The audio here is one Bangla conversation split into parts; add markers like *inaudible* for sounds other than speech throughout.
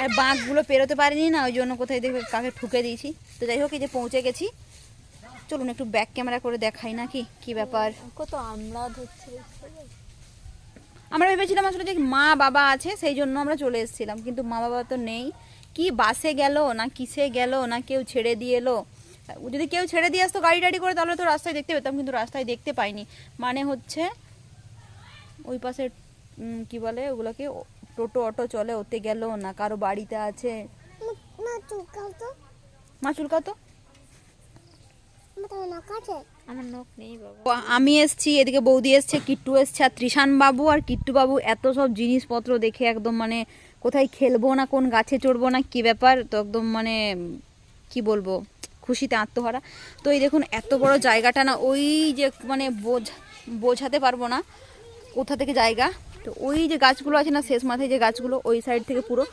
আর বাঁকগুলো পেরোতে পারিনি না ওই জন্য কোথায় দেখবে কাকে ঠুকে দিয়েছি। তো যাই হোক এই যে পৌঁছে গেছি। চলুন একটু ব্যাক ক্যামেরা করে দেখাই নাকি কি ব্যাপার। কত আমরা ধরছে। আমরা ভেবেছিলাম আসলে যে মা বাবা আছে সেই জন্য আমরা চলে এসেছিলাম কিন্তু মা বাবা তো নেই। কি বাসে গেল না কিসে গেল না কেউ ছেড়ে দিয়ে এলো? যদি কেউ ছেড়ে দিয়ে আসতো গাড়ি টাড়ি করে তাহলে তো রাস্তায় দেখতে পেতাম কিন্তু রাস্তায় দেখতে পাইনি। মানে হচ্ছে ওই পাশে কি বলে ওগুলোকে টোটো অটো চলে ওতে গেল না কারও বাড়িতে আছে। তো। মা চুলকাতো আমার না কাছে আমার নখ নেই বাবা। ও, আমি এসছি এদিকে বৌদি এসছে কিট্টু এসছে আর ত্রিশান বাবু আর কিট্টু বাবু এত সব জিনিসপত্র দেখে একদম মানে কোথায় খেলব না কোন গাছে চড়বো না কি ব্যাপার? তো একদম মানে কি বলব খুশিতে আত্মহারা। তো এই দেখুন এত বড় জায়গাটা না ওই যে মানে বোঝ বোঝাতে পারব না কোথা থেকে জায়গা। তো ওই যে গাছগুলো আছে না, শেষ মাথায় যে গাছগুলো, ওই সাইড থেকে পুরো।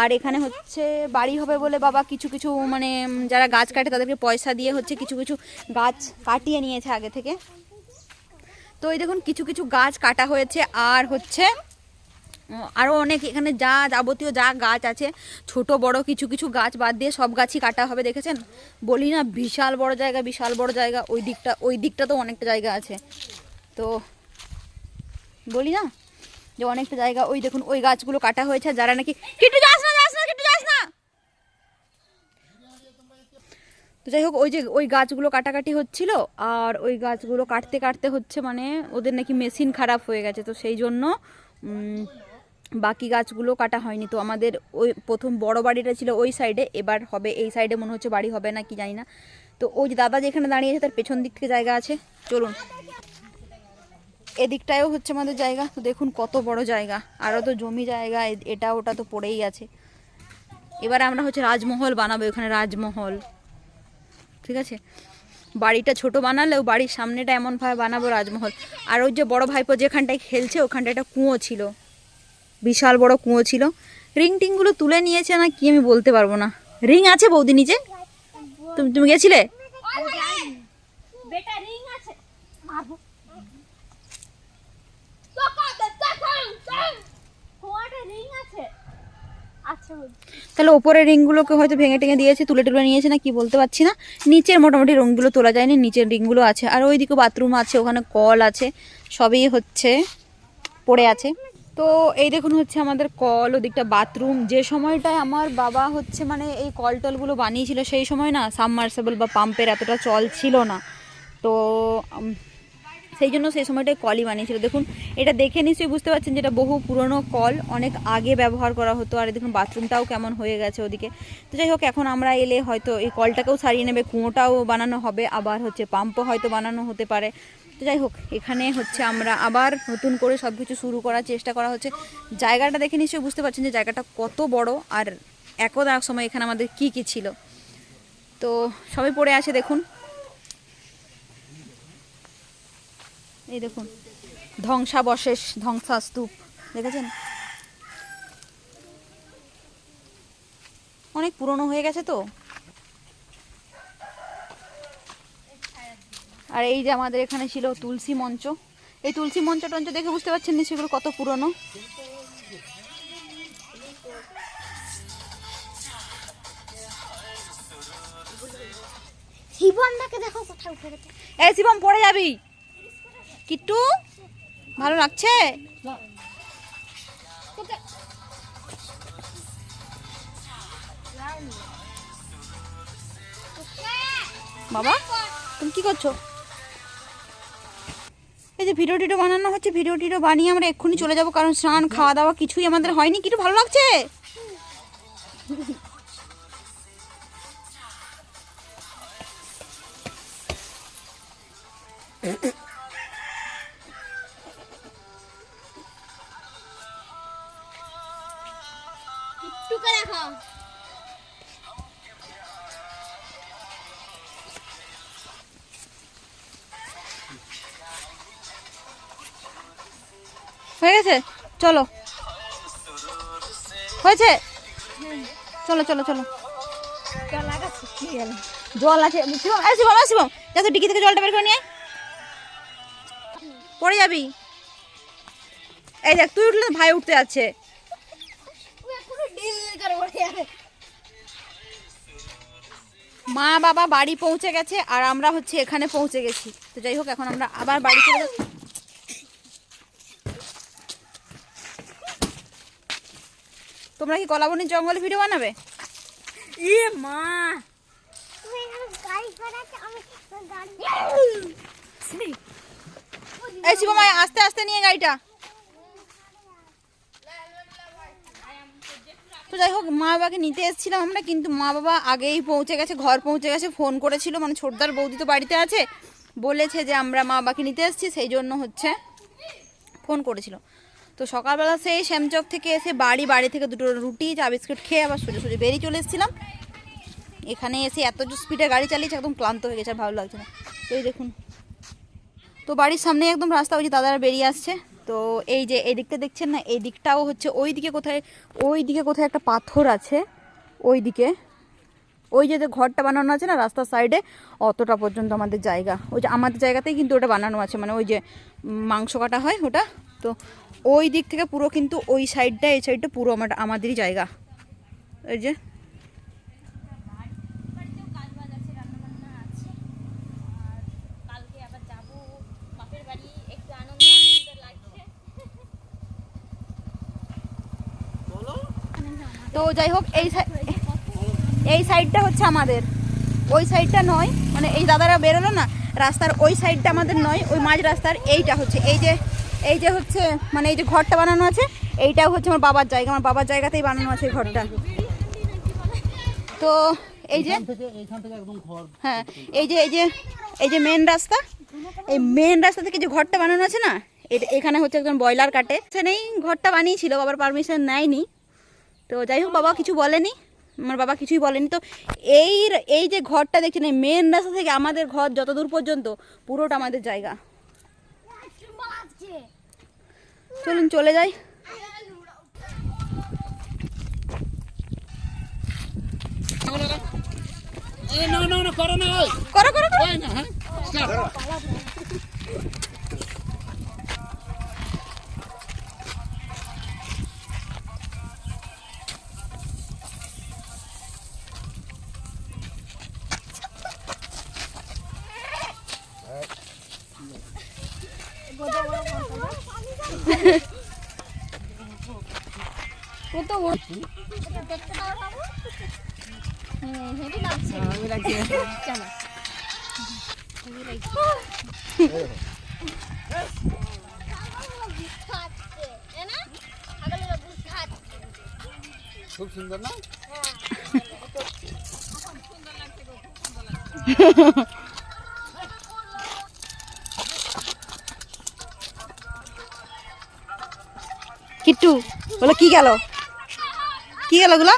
আর এখানে হচ্ছে বাড়ি হবে বলে বাবা কিছু কিছু মানে যারা গাছ কাটে তাদেরকে পয়সা দিয়ে হচ্ছে কিছু কিছু গাছ কাটিয়ে নিয়েছে আগে থেকে। তো এই দেখুন, কিছু কিছু গাছ কাটা হয়েছে। আর হচ্ছে আরও অনেক এখানে যা যাবতীয় যা গাছ আছে, ছোট, বড় কিছু কিছু গাছ বাদ দিয়ে সব গাছই কাটা হবে, দেখেছেন? বলি না, বিশাল বড় জায়গা, বিশাল বড় জায়গা। ওই দিকটা ওই দিকটা তো অনেকটা জায়গা আছে। তো বলি না? যে অনেকটা জায়গা, ওই দেখুন, ওই গাছগুলো কাটা হয়েছে যারা নাকি কিটু যাস না যাস না কিটু যাস না। তো যাই হোক, ওই যে ওই গাছগুলো কাটাকাটি হচ্ছিল, আর ওই গাছগুলো কাটতে কাটতে হচ্ছে মানে ওদের নাকি মেশিন খারাপ হয়ে গেছে, তো সেই জন্য বাকি গাছগুলো কাটা হয়নি। তো আমাদের ওই প্রথম বড় বাড়িটা ছিল ওই সাইডে, এবার হবে এই সাইডে, মনে হচ্ছে বাড়ি হবে না, কি জানি না। তো ওই দাদা যেখানে দাঁড়িয়ে আছে, তার পেছন দিক থেকে জায়গা আছে, চলুন। এদিকটায়ও হচ্ছে আমাদের জায়গা, তো দেখুন কত বড় জায়গা। আরও তো জমি জায়গা এটা ওটা তো পড়েই আছে। এবার আমরা হচ্ছে রাজমহল বানাবো, এখানে রাজমহল। ঠিক আছে? বাড়িটা ছোট বানালেও বাড়ির সামনেটা এমনভাবে বানাবো রাজমহল। আর ওই যে বড় ভাইপো যেখানটায় খেলছে ওখানটায় একটা কুঁয়ো ছিল। বিশাল বড় কুঁয়ো ছিল। রিং টিংগুলো তুলে নিয়েছে না কি আমি বলতে পারব না। রিং আছে বৌদি নিচে? তুমি তুমি গেছিলে বেটা রিং আছে মারবো ফোয়াটা রিং আছে আচ্ছা বলছি তাহলে ওপরের রিংগুলোকে হয়তো ভেঙে টেঙে দিয়েছে, তুলে টুলে নিয়েছে না কি বলতে পারছি না? নিচের মোটামুটি রিংগুলো তোলা যায়নি, নিচের রিংগুলো আছে। আর ওইদিকে বাথরুম আছে, ওখানে কল আছে, সবই হচ্ছে পড়ে আছে। তো এই দেখুন হচ্ছে আমাদের কল, ওদিকটা বাথরুম। যে সময়টায় আমার বাবা হচ্ছে মানে এই কল টলগুলো বানিয়েছিল, সেই সময় না সাবমার্সেবল বা পাম্পের এতটা চল ছিল না। তো সেই জন্য সেই সময়টায় কলই বানিয়েছিল। দেখুন, এটা দেখে নিশ্চয়ই বুঝতে পারছেন যেটা বহু পুরনো কল অনেক আগে ব্যবহার করা হতো। আর দেখুন, বাথরুমটাও কেমন হয়ে গেছে ওদিকে। তো যাই হোক, এখন আমরা এলে হয়তো এই কলটাকেও সারিয়ে নেবে, কুঁয়োটাও বানানো হবে, আবার হচ্ছে পাম্পও হয়তো বানানো হতে পারে। তো যাই হোক, এখানে হচ্ছে আমরা আবার নতুন করে সব কিছু শুরু করার চেষ্টা করা হচ্ছে। জায়গাটা দেখে নিশ্চয়ই বুঝতে পারছেন যে জায়গাটা কত বড় আর একদা সময় এখানে আমাদের কি কি ছিল। তো সবাই পড়ে আছে দেখুন। এই দেখুন ধ্বংসাবশেষ ধ্বংসাস্তূপ দেখেছেন? অনেক পুরনো হয়ে গেছে তো? আর এই যে আমাদের এখানে ছিল তুলসী মঞ্চ। এই তুলসী মঞ্চ টঞ্চ দেখে বুঝতে পারছেন না সেগুলো কত পুরনো? শিবনটাকে দেখো কোথায় উঠে গেছে এই শিবম পড়ে যাবি? কিট্টু, ভালো লাগছে? বাবা, তুমি কি করছ? এই যে ভিডিও টিডিও বানানো হচ্ছে, ভিডিও টিডিও বানিয়ে আমরা এক্ষুনি চলে যাব, কারণ স্নান, খাওয়া দাওয়া কিছুই আমাদের হয়নি। কিছু ভালো লাগছে? হয়ে গেছে? চলো। হয়েছে? চলো চলো চলো। জল আছে শিবম এই শিবম এই শিবম যা তো ডিকি থেকে জলটা বের করে নিয়ে পড়ে যাবি। এই দেখ তুই উঠলে ভাই উঠতে যাচ্ছে। মা বাবা বাড়ি পৌঁছে গেছে আর আমরা হচ্ছে এখানে পৌঁছে গেছি। তো যাই হোক এখন আমরা আবার বাড়ি চলে তোমরা কি কলাবনির জঙ্গলে ভিডিও বানাবে? এ মা। এই শিবমা আস্তে আস্তে নিয়ে গাড়িটা। তো যাই হোক মা বাবাকে নিতে এসেছিলাম আমরা কিন্তু মা বাবা আগেই পৌঁছে গেছে ঘর পৌঁছে গেছে ফোন করেছিল মানে ছোটদার বৌদি তো বাড়িতে আছে বলেছে যে আমরা মা বাবাকে নিতে এসেছি সেই জন্য হচ্ছে ফোন করেছিল। তো সকালবেলা সেই শ্যামচক থেকে এসে বাড়ি বাড়ি থেকে দুটো রুটি, চা, বিস্কুট খেয়ে আবার সোজা সোজা বেরিয়ে চলে এসেছিলাম। এখানে এসে এত স্পিডে গাড়ি চালিয়েছে, একদম ক্লান্ত হয়ে গেছে আর ভালো লাগছে না। তো এই দেখুন। তো বাড়ির সামনে একদম রাস্তা, ওই যে দাদারা বেরিয়ে আসছে। তো এই যে এই দিকটা দেখছেন না এই দিকটাও হচ্ছে ওই দিকে কোথায় ওই দিকে কোথায় একটা পাথর আছে ওই দিকে ওই যে যে ঘরটা বানানো আছে না রাস্তার সাইডে অতটা পর্যন্ত আমাদের জায়গা। ওই যে আমাদের জায়গাতেই কিন্তু ওটা বানানো আছে মানে ওই যে মাংস কাটা হয় ওটা। তো ওই দিক থেকে পুরো কিন্তু ওই সাইডটা এই সাইডটা পুরো আমার, আমাদেরই জায়গা। ওই যে। তো যাই হোক, এই এই সাইডটা হচ্ছে আমাদের। ওই সাইডটা নয় মানে এই দাদারা বেরোলো না, রাস্তার ওই সাইডটা আমাদের নয়, ওই মাঝ রাস্তার এইটা হচ্ছে। এই যে এই যে হচ্ছে মানে এই যে ঘরটা বানানো আছে এইটাও হচ্ছে আমার বাবার জায়গা আমার বাবার জায়গাতেই বানানো আছে এই ঘরটা। তো এই যে হ্যাঁ এই যে এই যে এই যে মেন রাস্তা এই মেন রাস্তা থেকে যে ঘরটা বানানো আছে না? এটা এখানে হচ্ছে একজন ব্রয়লার কাটে। সেখানেই ঘরটা বানিয়েছিল বাবার পারমিশন নেয়নি। তো যাই হোক বাবা কিছু বলেনি। আমার বাবা কিছুই বলেনি। তো এই এই যে ঘরটা দেখছেন এই মেন রাস্তা থেকে আমাদের ঘর যত দূর পর্যন্ত পুরোটা আমাদের জায়গা। চলুন চলে যাই। এই না না না করো না। করো করো হ্যাঁ স্টার্ট দেখতে পারো বাবু হ্যাঁ হেভি লাগছে চলো হেভি লাগছে না বুঝ খাচ্ছে খুব সুন্দর না? *laughs* কিট্টু বলো কি গেল? কি গেল ওগুলো?